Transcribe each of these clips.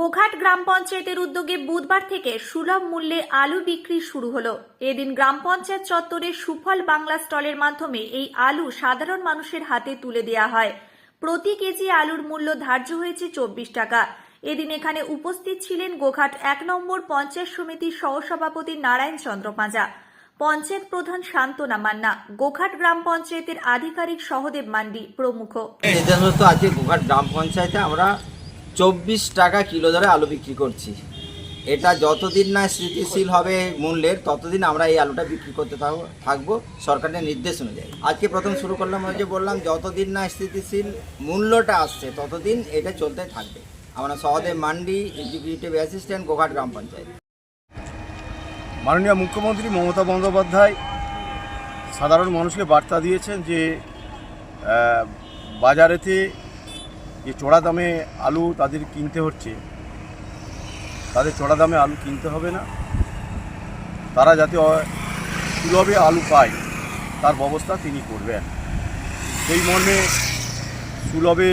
গোঘাট গ্রাম পঞ্চায়েতের উদ্যোগে বুধবার থেকে সুলভ মূল্যে আলু বিক্রি শুরু হলো। এদিন গ্রাম পঞ্চায়েত চত্বরে সুফল বাংলা স্টলের মাধ্যমে এই আলু সাধারণ মানুষের হাতে তুলে দেওয়া হয়। প্রতি কেজি আলুর মূল্য ধার্য হয়েছে চব্বিশ টাকা। এদিন এখানে উপস্থিত ছিলেন গোঘাট এক নম্বর পঞ্চায়েত সমিতির সহসভাপতি নারায়ণ চন্দ্র পাঁজা, পঞ্চায়েত প্রধান শান্তনা মান্না, গোঘাট গ্রাম পঞ্চায়েতের আধিকারিক সহদেব মান্ডি প্রমুখ। আজকে গোঘাট গ্রাম পঞ্চায়েতে আমরা চব্বিশ টাকা কিলো দরে আলু বিক্রি করছি। এটা যতদিন না স্থিতিশীল হবে মূল্যের, ততদিন আমরা এই আলুটা বিক্রি করতে থাকব থাকব সরকারের নির্দেশ অনুযায়ী। আজকে প্রথম শুরু করলাম যে বললাম, যতদিন না স্থিতিশীল মূল্যটা আসছে, ততদিন এটা চলতে থাকবে। আমরা সহদেব মান্ডি এক্সিকিউটিভ অ্যাসিস্ট্যান্ট গোঘাট গ্রাম পঞ্চায়েত। মাননীয় মুখ্যমন্ত্রী মমতা বন্দ্যোপাধ্যায় সাধারণ মানুষকে বার্তা দিয়েছেন যে বাজারেতে যে চড়া দামে আলু তাদের কিনতে হচ্ছে, তাদের চড়া দামে আলু কিনতে হবে না। তারা যাতে সুলভে আলু পায়, তার ব্যবস্থা তিনি করবেন। সেই মর্মে সুলভে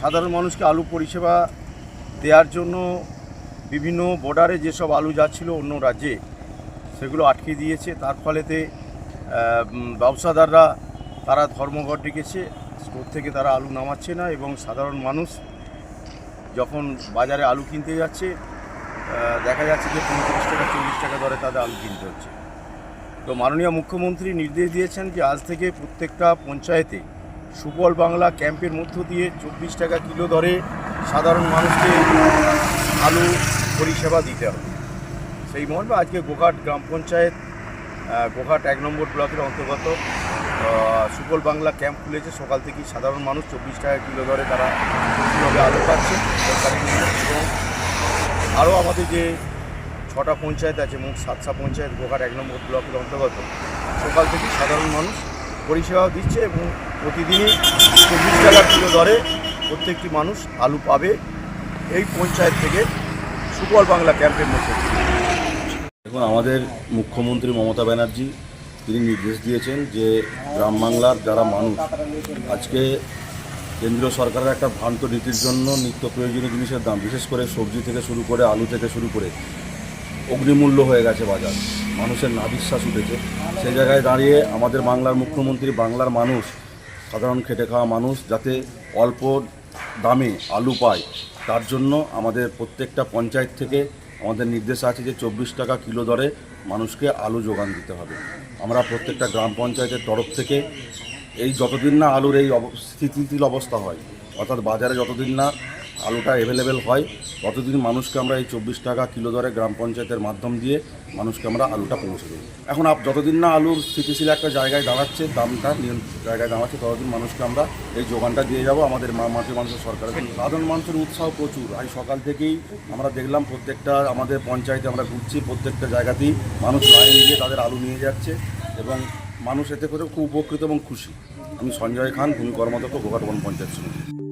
সাধারণ মানুষকে আলু পরিষেবা দেওয়ার জন্য বিভিন্ন বর্ডারে যেসব আলু যাচ্ছিল অন্য রাজ্যে, সেগুলো আটকে দিয়েছে। তার ফলেতে ব্যবসাদাররা, তারা ধর্মঘট ডেকেছে। স্টোর থেকে তারা আলু নামাচ্ছে না এবং সাধারণ মানুষ যখন বাজারে আলু কিনতে যাচ্ছে দেখা যাচ্ছে যে পঁয়ত্রিশ টাকা, চল্লিশ টাকা দরে তাদের আলু কিনতে হচ্ছে। তো মাননীয় মুখ্যমন্ত্রী নির্দেশ দিয়েছেন যে আজ থেকে প্রত্যেকটা পঞ্চায়েতে সুফল বাংলা ক্যাম্পের মধ্য দিয়ে চব্বিশ টাকা কিলো দরে সাধারণ মানুষকে আলু পরিষেবা দিতে হবে। সেই মর্মে আজকে গোঘাট গ্রাম পঞ্চায়েত গোঘাট এক নম্বর ব্লকের অন্তর্গত। সুফল বাংলা ক্যাম্প খুলেছে। সকাল থেকেই সাধারণ মানুষ চব্বিশ টাকা কিলো দরে তারা কীভাবে আলু পাচ্ছে সরকারি এবং আরও আমাদের যে ছটা পঞ্চায়েত আছে, মোট সাতটা পঞ্চায়েত গোঘাট এক নম্বর ব্লকের অন্তর্গত। সকাল থেকে সাধারণ মানুষ পরিষেবা দিচ্ছে এবং প্রতিদিনই চব্বিশ টাকা কিলো দরে প্রত্যেকটি মানুষ আলু পাবে এই পঞ্চায়েত থেকে সুফল বাংলা ক্যাম্পের মধ্যে। দেখুন, আমাদের মুখ্যমন্ত্রী মমতা ব্যানার্জি, তিনি নির্দেশ দিয়েছেন যে গ্রাম বাংলার যারা মানুষ, আজকে কেন্দ্রীয় সরকারের একটা ভ্রান্ত নীতির জন্য নিত্য প্রয়োজনীয় জিনিসের দাম, বিশেষ করে সবজি থেকে শুরু করে আলু থেকে শুরু করে অগ্নিমূল্য হয়ে গেছে বাজার। মানুষের নাবিশ্বাস উঠেছে। সেই জায়গায় দাঁড়িয়ে আমাদের বাংলার মুখ্যমন্ত্রী, বাংলার মানুষ, সাধারণ খেটে খাওয়া মানুষ যাতে অল্প দামে আলু পায়, তার জন্য আমাদের প্রত্যেকটা পঞ্চায়েত থেকে আমাদের নির্দেশ আছে যে চব্বিশ টাকা কিলো দরে মানুষকে আলু যোগান দিতে হবে। আমরা প্রত্যেকটা গ্রাম পঞ্চায়েতের তরফ থেকে এই যতদিন না আলুর এই স্থিতিশীল অবস্থা হয়, অর্থাৎ বাজারে যতদিন না আলুটা অ্যাভেলেবেল হয়। ততদিন মানুষকে আমরা এই চব্বিশ টাকা কিলো দরে গ্রাম পঞ্চায়েতের মাধ্যম দিয়ে মানুষকে আমরা আলুটা পৌঁছে দেবো। এখন আপ- যতদিন না আলুর স্থিতিশীল একটা জায়গায় দাঁড়াচ্ছে, দামটা জায়গায় দাঁড়াচ্ছে, ততদিন মানুষকে আমরা এই যোগানটা দিয়ে যাব। আমাদের মা মাটি মানুষের সরকারের সাধারণ মানুষের উৎসাহ প্রচুর। আজ সকাল থেকেই আমরা দেখলাম প্রত্যেকটা আমাদের পঞ্চায়েতে আমরা ঘুরছি, প্রত্যেকটা জায়গাতেই মানুষ লাইন দিয়ে তাদের আলু নিয়ে যাচ্ছে এবং মানুষ এতে করে খুব উপকৃত এবং খুশি। আমি সঞ্জয় খান ভূমি কর্মদক্ষ গোঘাটবন পঞ্চায়েত সমিতি।